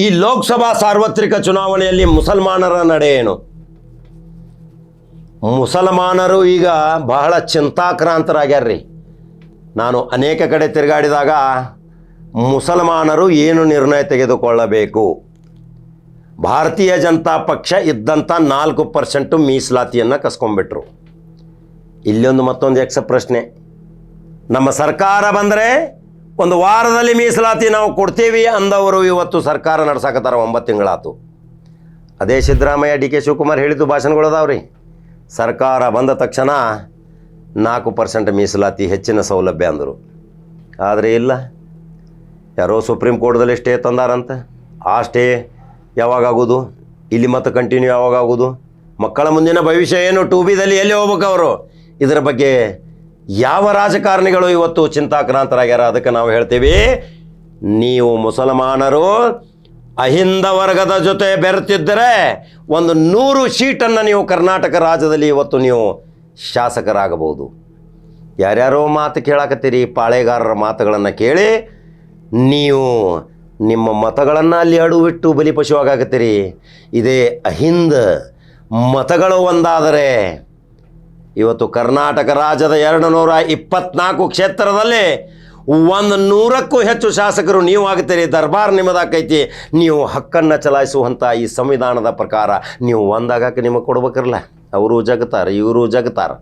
ಈ ಲೋಕಸಭಾ ಸಾರ್ವತ್ರಿಕ ಚುನಾವಣೆಯಲ್ಲಿ ಮುಸಲ್ಮಾನರ ನಡೆ ಏನು? ಮುಸಲ್ಮಾನರು ಈಗ ಬಹಳ ಚಿಂತಾಕ್ರಾಂತರಾಗ್ಯಾರ್ರಿ. ನಾನು ಅನೇಕ ಕಡೆ ತಿರುಗಾಡಿದಾಗ ಮುಸಲ್ಮಾನರು ಏನು ನಿರ್ಣಯ ತೆಗೆದುಕೊಳ್ಳಬೇಕು? ಭಾರತೀಯ ಜನತಾ ಪಕ್ಷ ಇದ್ದಂಥ ನಾಲ್ಕು ಪರ್ಸೆಂಟು ಮೀಸಲಾತಿಯನ್ನು ಕಸ್ಕೊಂಡ್ಬಿಟ್ರು. ಇಲ್ಲೊಂದು ಮತ್ತೊಂದು ಎಕ್ಸ ಪ್ರಶ್ನೆ ನಮ್ಮ ಸರ್ಕಾರ ಬಂದರೆ ಒಂದು ವಾರದಲ್ಲಿ ಮೀಸಲಾತಿ ನಾವು ಕೊಡ್ತೀವಿ ಅಂದವರು ಇವತ್ತು ಸರ್ಕಾರ ನಡ್ಸಾಕತ್ತಾರ ಒಂಬತ್ತು ತಿಂಗಳಾತು. ಅದೇ ಸಿದ್ದರಾಮಯ್ಯ ಡಿ ಕೆ ಶಿವಕುಮಾರ್ ಹೇಳಿದ್ದು ಭಾಷಣಗಳು ಅದಾವ್ರಿ ಸರ್ಕಾರ ಬಂದ ತಕ್ಷಣ ನಾಲ್ಕು ಪರ್ಸೆಂಟ್ ಮೀಸಲಾತಿ ಹೆಚ್ಚಿನ ಸೌಲಭ್ಯ ಅಂದರು. ಆದರೆ ಇಲ್ಲ. ಯಾರೋ ಸುಪ್ರೀಂ ಕೋರ್ಟ್ದಲ್ಲಿ ಸ್ಟೇ ತಂದಾರಂತ. ಆ ಸ್ಟೇ ಯಾವಾಗ ಆಗೋದು ಇಲ್ಲಿ ಮತ್ತೆ ಕಂಟಿನ್ಯೂ ಯಾವಾಗ ಆಗೋದು ಮಕ್ಕಳ ಮುಂದಿನ ಭವಿಷ್ಯ ಏನು? ಟೂ ಬಿದಲ್ಲಿ ಎಲ್ಲಿ ಹೋಗ್ಬೇಕು ಅವರು? ಇದರ ಬಗ್ಗೆ ಯಾವ ರಾಜಕಾರಣಿಗಳು ಇವತ್ತು ಚಿಂತಾಕ್ರಾಂತರಾಗ್ಯಾರ? ಅದಕ್ಕೆ ನಾವು ಹೇಳ್ತೀವಿ, ನೀವು ಮುಸಲ್ಮಾನರು, ಅಹಿಂದ ವರ್ಗದ ಜೊತೆ ಬೆರೆತಿದ್ದರೆ ಒಂದು ನೂರು ಸೀಟನ್ನು ನೀವು ಕರ್ನಾಟಕ ರಾಜ್ಯದಲ್ಲಿ ಇವತ್ತು ನೀವು ಶಾಸಕರಾಗಬಹುದು. ಯಾರ್ಯಾರೋ ಮಾತು ಕೇಳಾಕತ್ತೀರಿ, ಪಾಳೆಗಾರರ ಮಾತುಗಳನ್ನು ಕೇಳಿ, ನೀವು ನಿಮ್ಮ ಮತಗಳನ್ನು ಅಲ್ಲಿ ಅಡುವಿಟ್ಟು ಬಲಿಪಶುವಾಗತ್ತೀರಿ ಇದೇ ಅಹಿಂದ ಮತಗಳು ಒಂದಾದರೆ ಇವತ್ತು ಕರ್ನಾಟಕ ರಾಜ್ಯದ ಎರಡು ನೂರ ಇಪ್ಪತ್ನಾಲ್ಕು ಕ್ಷೇತ್ರದಲ್ಲಿ ಒಂದು ನೂರಕ್ಕೂ ಹೆಚ್ಚು ಶಾಸಕರು ನೀವು ಆಗ್ತೀರಿ ದರ್ಬಾರ್ ನಿಮ್ಮದಾಕೈತಿ ನೀವು ಹಕ್ಕನ್ನು ಚಲಾಯಿಸುವಂಥ ಈ ಸಂವಿಧಾನದ ಪ್ರಕಾರ ನೀವು ಒಂದಾಗಕ್ಕೆ ನಿಮಗೆ ಕೊಡ್ಬೇಕಿರಲ್ಲ. ಅವರು ಜಗತಾರೆ, ಇವರು ಜಗತಾರೆ.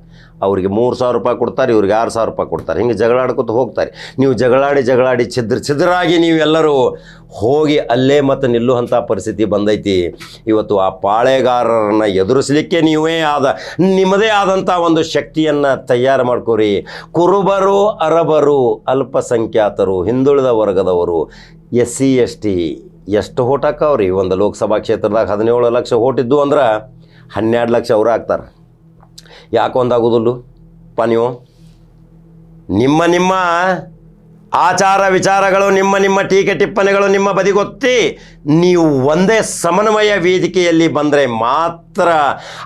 ಅವ್ರಿಗೆ ಮೂರು ಸಾವಿರ ರೂಪಾಯಿ ಕೊಡ್ತಾರೆ, ಇವ್ರಿಗೆ ಆರು ಸಾವಿರ ರೂಪಾಯಿ ಕೊಡ್ತಾರೆ. ಹಿಂಗೆ ಜಗಳಾಡ್ಕೊತ ಹೋಗ್ತಾರೆ. ನೀವು ಜಗಳಾಡಿ ಜಗಳಾಡಿ ಛಿದ್ರ ಛಿದ್ರಾಗಿ ನೀವೆಲ್ಲರೂ ಹೋಗಿ ಅಲ್ಲೇ ಮತ್ತು ನಿಲ್ಲುವಂಥ ಪರಿಸ್ಥಿತಿ ಬಂದೈತಿ. ಇವತ್ತು ಆ ಪಾಳೆಗಾರರನ್ನು ಎದುರಿಸಲಿಕ್ಕೆ ನೀವೇ ಆದ, ನಿಮ್ಮದೇ ಆದಂಥ ಒಂದು ಶಕ್ತಿಯನ್ನು ತಯಾರು ಮಾಡ್ಕೋರಿ. ಕುರುಬರು, ಅರಬರು, ಅಲ್ಪಸಂಖ್ಯಾತರು, ಹಿಂದುಳಿದ ವರ್ಗದವರು ಎಸ್ ಸಿ ಎಸ್ ಟಿ ಎಷ್ಟು ಓಟ್ ಒಂದು ಲೋಕಸಭಾ ಕ್ಷೇತ್ರದಾಗ ಹದಿನೇಳು ಲಕ್ಷ ಹೋಟಿದ್ದು ಅಂದ್ರೆ ಹನ್ನೆರಡು ಲಕ್ಷ ಅವರು ಹಾಕ್ತಾರೆ. ಯಾಕೆ ಪಾ ಪ ನೀವು ನಿಮ್ಮ ನಿಮ್ಮ ಆಚಾರ ವಿಚಾರಗಳು, ನಿಮ್ಮ ನಿಮ್ಮ ಟೀಕೆ ಟಿಪ್ಪಣಿಗಳು, ನಿಮ್ಮ ಬದಿಗೊತ್ತಿ, ನೀವು ಒಂದೇ ಸಮನ್ವಯ ವೇದಿಕೆಯಲ್ಲಿ ಬಂದರೆ ಮಾತ್ರ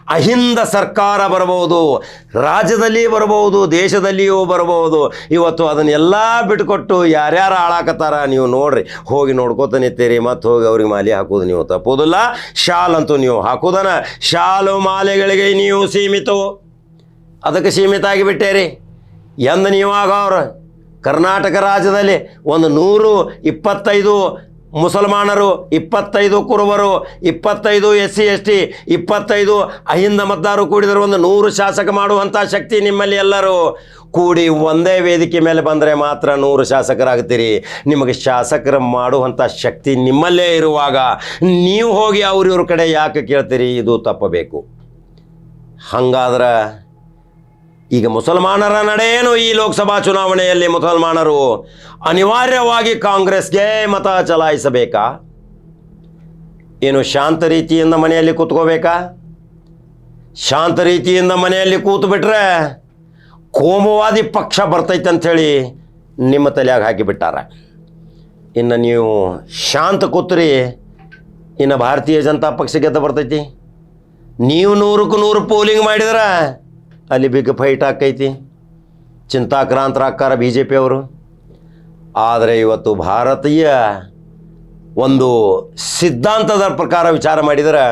ಅಹಿಂದ ಸರ್ಕಾರ ಬರಬಹುದು ರಾಜ್ಯದಲ್ಲಿ ಬರಬಹುದು, ದೇಶದಲ್ಲಿಯೂ ಬರಬಹುದು. ಇವತ್ತು ಅದನ್ನೆಲ್ಲ ಬಿಟ್ಕೊಟ್ಟು ಯಾರ್ಯಾರು ಹಾಳಾಕತ್ತಾರ ನೀವು ನೋಡ್ರಿ. ಹೋಗಿ ನೋಡ್ಕೋತಾನೆ ನಿಂತೀರಿ ಮತ್ತು ಹೋಗಿ ಅವ್ರಿಗೆ ಮಾಲೆ ಹಾಕೋದು ನೀವು ತಪ್ಪೋದಿಲ್ಲ ಶಾಲ್ ಅಂತೂ ನೀವು ಹಾಕೋದನ. ಶಾಲು ಮಾಲೆಗಳಿಗೆ ನೀವು ಸೀಮಿತ. ಅದಕ್ಕೆ ಸೀಮಿತ ಆಗಿಬಿಟ್ಟೇರಿ. ಎಂದ ನೀವಾಗ ಅವ್ರು ಕರ್ನಾಟಕ ರಾಜ್ಯದಲ್ಲಿ ಒಂದು ನೂರು ಇಪ್ಪತ್ತೈದು ಮುಸಲ್ಮಾನರು, ಇಪ್ಪತ್ತೈದು ಕುರುಬರು, ಇಪ್ಪತ್ತೈದು ಎಸ್ ಸಿ ಎಸ್ ಟಿ ಇಪ್ಪತ್ತೈದು ಅಹಿಂದ ಮತದಾರರು ಕೂಡಿದರೆ ಒಂದು ನೂರು ಶಾಸಕ ಮಾಡುವಂಥ ಶಕ್ತಿ ನಿಮ್ಮಲ್ಲಿ ಎಲ್ಲರೂ. ಕೂಡಿ ಒಂದೇ ವೇದಿಕೆ ಮೇಲೆ ಬಂದರೆ ಮಾತ್ರ ನೂರು ಶಾಸಕರಾಗ್ತೀರಿ ನಿಮಗೆ ಶಾಸಕರು ಮಾಡುವಂಥ ಶಕ್ತಿ ನಿಮ್ಮಲ್ಲೇ ಇರುವಾಗ ನೀವು ಹೋಗಿ ಅವ್ರ ಇವ್ರ ಕಡೆ ಯಾಕೆ ಕೇಳ್ತೀರಿ? ಇದು ತಪ್ಪಬೇಕು. ಹಂಗಾದ್ರೆ ಈಗ ಮುಸಲ್ಮಾನರ ನಡೆಯೇನು ಈ ಲೋಕಸಭಾ ಚುನಾವಣೆಯಲ್ಲಿ ಮುಸಲ್ಮಾನರು ಅನಿವಾರ್ಯವಾಗಿ ಕಾಂಗ್ರೆಸ್ಗೆ ಮತ ಚಲಾಯಿಸಬೇಕಾ? ಏನು ಶಾಂತ ರೀತಿಯಿಂದ ಮನೆಯಲ್ಲಿ ಕೂತ್ಕೋಬೇಕಾ? ಶಾಂತ ರೀತಿಯಿಂದ ಮನೆಯಲ್ಲಿ ಕೂತು ಬಿಟ್ರೆ ಕೋಮುವಾದಿ ಪಕ್ಷ ಬರ್ತೈತೆ ಅಂಥೇಳಿ ನಿಮ್ಮ ತಲೆಯಾಗ ಹಾಕಿಬಿಟ್ಟಾರ ಇನ್ನು ನೀವು ಶಾಂತ ಕೂತ್ರಿ, ಇನ್ನು ಭಾರತೀಯ ಜನತಾ ಪಕ್ಷ ಗೆದ್ದ ಬರ್ತೈತಿ. ನೀವು ನೂರಕ್ಕೂ ನೂರು ಪೋಲಿಂಗ್ ಮಾಡಿದ್ರೆ ಅಲ್ಲಿ ಬಿಗ್ ಫೈಟ್ ಆಕೈತಿ ಚಿಂತಾಕ್ರಾಂತರಾಕ್ಕಾರ ಬಿ ಜೆ ಪಿಯವರು ಆದರೆ ಇವತ್ತು ಭಾರತೀಯ ಒಂದು ಸಿದ್ಧಾಂತದ ಪ್ರಕಾರ ವಿಚಾರ ಮಾಡಿದರೆ,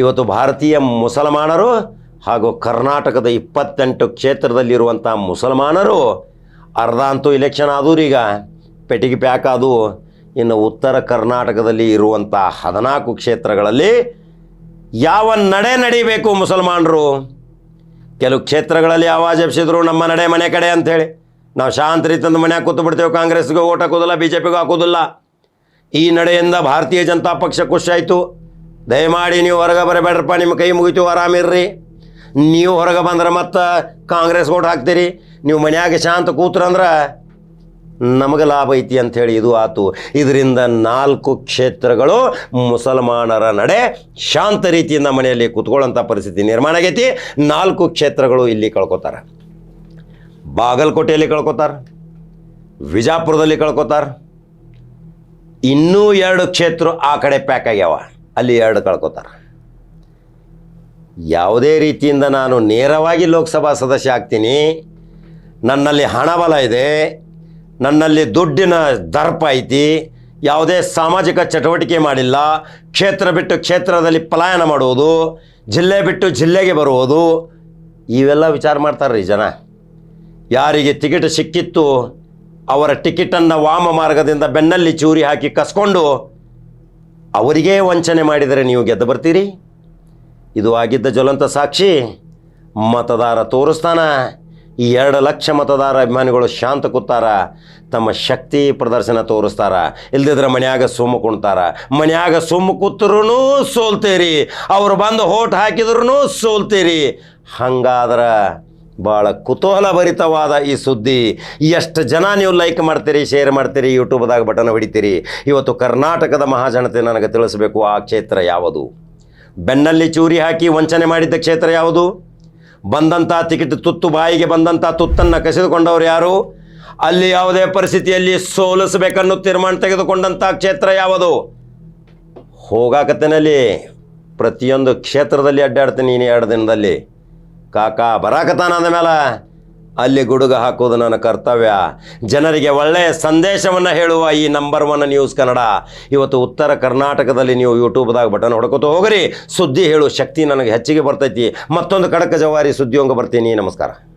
ಇವತ್ತು ಭಾರತೀಯ ಮುಸಲ್ಮಾನರು ಹಾಗೂ ಕರ್ನಾಟಕದ ಇಪ್ಪತ್ತೆಂಟು ಕ್ಷೇತ್ರದಲ್ಲಿರುವಂಥ ಮುಸಲ್ಮಾನರು, ಅರ್ಧ ಅಂತೂ ಇಲೆಕ್ಷನ್ ಈಗ ಪೆಟಿಗೆ ಪ್ಯಾಕ್ ಆದವು ಇನ್ನು ಉತ್ತರ ಕರ್ನಾಟಕದಲ್ಲಿ ಇರುವಂಥ ಹದಿನಾಲ್ಕು ಕ್ಷೇತ್ರಗಳಲ್ಲಿ ಯಾವ ನಡೆ ನಡೀಬೇಕು ಮುಸಲ್ಮಾನರು? ಕೆಲವು ಕ್ಷೇತ್ರಗಳಲ್ಲಿ ಆವಾಜ್ ಎಬ್ಸಿದ್ರು ನಮ್ಮ ನಡೆ ಮನೆ ಕಡೆ ಅಂಥೇಳಿ. ನಾವು ಶಾಂತ ರೀತಿಯಿಂದ ಮನ್ಯಾಗ ಕೂತು ಬಿಡ್ತೇವೆ ಕಾಂಗ್ರೆಸ್ಗೂ ಓಟ್ ಹಾಕೋದಿಲ್ಲ ಬಿ ಜೆ ಪಿಗೂ ಹಾಕೋದಿಲ್ಲ ಈ ನಡೆಯಿಂದ ಭಾರತೀಯ ಜನತಾ ಪಕ್ಷ ಖುಷಿ ಆಯಿತು ದಯಮಾಡಿ ನೀವು ಹೊರಗೆ ಬರಬೇಡ್ರಪ್ಪ, ನಿಮ್ಮ ಕೈ ಮುಗಿತು, ಆರಾಮಿರ್ರಿ. ನೀವು ಹೊರಗೆ ಬಂದ್ರೆ ಮತ್ತೆ ಕಾಂಗ್ರೆಸ್ ಓಟ್ ಹಾಕ್ತೀರಿ. ನೀವು ಮನ್ಯಾಗ ಶಾಂತ ಕೂತ್ರಂದ್ರೆ ನಮಗೆ ಲಾಭ ಐತಿ ಅಂಥೇಳಿ ಇದು ಆತು. ಇದರಿಂದ ನಾಲ್ಕು ಕ್ಷೇತ್ರಗಳು ಮುಸಲ್ಮಾನರ ನಡೆ ಶಾಂತ ರೀತಿಯಿಂದ ಮನೆಯಲ್ಲಿ ಕೂತ್ಕೊಳ್ಳೋಂಥ ಪರಿಸ್ಥಿತಿ ನಿರ್ಮಾಣ ಆಗೈತಿ. ನಾಲ್ಕು ಕ್ಷೇತ್ರಗಳು ಇಲ್ಲಿ ಕಳ್ಕೊತಾರೆ. ಬಾಗಲಕೋಟೆಯಲ್ಲಿ ಕಳ್ಕೊತಾರೆ. ವಿಜಾಪುರದಲ್ಲಿ ಕಳ್ಕೊತಾರೆ. ಇನ್ನೂ ಎರಡು ಕ್ಷೇತ್ರ ಆ ಕಡೆ ಪ್ಯಾಕ್ ಆಗ್ಯಾವ. ಅಲ್ಲಿ ಎರಡು ಕಳ್ಕೊತಾರೆ. ಯಾವುದೇ ರೀತಿಯಿಂದ ನಾನು ನೇರವಾಗಿ ಲೋಕಸಭಾ ಸದಸ್ಯ ಆಗ್ತೀನಿ. ನನ್ನಲ್ಲಿ ಹಣಬಲ ಇದೆ. ನನ್ನಲ್ಲಿ ದುಡ್ಡಿನ ದರ್ಪ ಐತಿ, ಯಾವುದೇ ಸಾಮಾಜಿಕ ಚಟುವಟಿಕೆ ಮಾಡಿಲ್ಲ, ಕ್ಷೇತ್ರ ಬಿಟ್ಟು ಕ್ಷೇತ್ರದಲ್ಲಿ ಪಲಾಯನ ಮಾಡುವುದು, ಜಿಲ್ಲೆ ಬಿಟ್ಟು ಜಿಲ್ಲೆಗೆ ಬರುವುದು, ಇವೆಲ್ಲ ವಿಚಾರ ಮಾಡ್ತಾರೆ ರೀ ಜನ. ಯಾರಿಗೆ ಟಿಕೆಟ್ ಸಿಕ್ಕಿತ್ತು, ಅವರ ಟಿಕೆಟನ್ನು ವಾಮ ಮಾರ್ಗದಿಂದ ಬೆನ್ನಲ್ಲಿ ಚೂರಿ ಹಾಕಿ ಕಸ್ಕೊಂಡು, ಅವರಿಗೇ ವಂಚನೆ ಮಾಡಿದರೆ ನೀವು ಗೆದ್ದು ಬರ್ತೀರಿ? ಇದು ಆಗಿದ್ದ ಜ್ವಲಂತ ಸಾಕ್ಷಿ, ಮತದಾರ ತೋರಿಸ್ತಾನ. ಈ ಎರಡು ಲಕ್ಷ ಮತದಾರ ಅಭಿಮಾನಿಗಳು ಶಾಂತ ಕೂತಾರ ತಮ್ಮ ಶಕ್ತಿ ಪ್ರದರ್ಶನ ತೋರಿಸ್ತಾರ. ಇಲ್ದಿದ್ರೆ ಮನ್ಯಾಗ ಸುಮ್ಮ ಕುಣ್ತಾರ. ಮನ್ಯಾಗ ಸುಮ್ಮ ಕೂತ್ರೂ ಸೋಲ್ತೀರಿ. ಅವ್ರು ಬಂದು ಹೋಟ್ ಹಾಕಿದ್ರು ಸೋಲ್ತೀರಿ. ಹಂಗಾದ್ರೆ ಭಾಳ ಕುತೂಹಲ ಭರಿತವಾದ ಈ ಸುದ್ದಿ. ಎಷ್ಟು ಜನ ನೀವು ಲೈಕ್ ಮಾಡ್ತೀರಿ ಶೇರ್ ಮಾಡ್ತೀರಿ ಯೂಟ್ಯೂಬ್ದಾಗ ಬಟನ್ ಹೊಡಿತೀರಿ? ಇವತ್ತು ಕರ್ನಾಟಕದ ಮಹಾಜನತೆ ನನಗೆ ತಿಳಿಸಬೇಕು, ಆ ಕ್ಷೇತ್ರ ಯಾವುದು? ಬೆನ್ನಲ್ಲಿ ಚೂರಿ ಹಾಕಿ ವಂಚನೆ ಮಾಡಿದ್ದ ಕ್ಷೇತ್ರ ಯಾವುದು? ಬಂದಂಥ ಟಿಕೆಟ್ ತುತ್ತು ಬಾಯಿಗೆ ಬಂದಂಥ ತುತ್ತನ್ನು ಕಸಿದುಕೊಂಡವರು ಯಾರು? ಅಲ್ಲಿ ಯಾವುದೇ ಪರಿಸ್ಥಿತಿಯಲ್ಲಿ ಸೋಲಿಸಬೇಕನ್ನು ತೀರ್ಮಾನ ತೆಗೆದುಕೊಂಡಂಥ ಕ್ಷೇತ್ರ ಯಾವುದು? ಹೋಗಾಕತ್ತೇನಲ್ಲಿ. ಪ್ರತಿಯೊಂದು ಕ್ಷೇತ್ರದಲ್ಲಿ ಅಡ್ಡಾಡ್ತೀನಿ ನೀನು ಎರಡು ದಿನದಲ್ಲಿ. ಕಾಕಾ, ಬರಾಕತ್ತಾನ ಅಂದಮೇಲೆ ಅಲ್ಲಿ ಗುಡುಗ ಹಾಕೋದು ನನ್ನ ಕರ್ತವ್ಯ. ಜನರಿಗೆ ಒಳ್ಳೆಯ ಸಂದೇಶವನ್ನು ಹೇಳುವ ಈ ನಂಬರ್ ಒನ್ ನ್ಯೂಸ್ ಕನ್ನಡ. ಇವತ್ತು ಉತ್ತರ ಕರ್ನಾಟಕದಲ್ಲಿ ನೀವು ಯೂಟ್ಯೂಬ್ದಾಗ ಬಟನ್ ಹೊಡ್ಕೋತ ಹೋಗ್ರಿ. ಸುದ್ದಿ ಹೇಳು ಶಕ್ತಿ ನನಗೆ ಹೆಚ್ಚಿಗೆ ಬರ್ತೈತಿ. ಮತ್ತೊಂದು ಕಡಕ ಜವಾರಿ ಸುದ್ದಿಯೊಂಗ ಬರ್ತೀನಿ. ನಮಸ್ಕಾರ.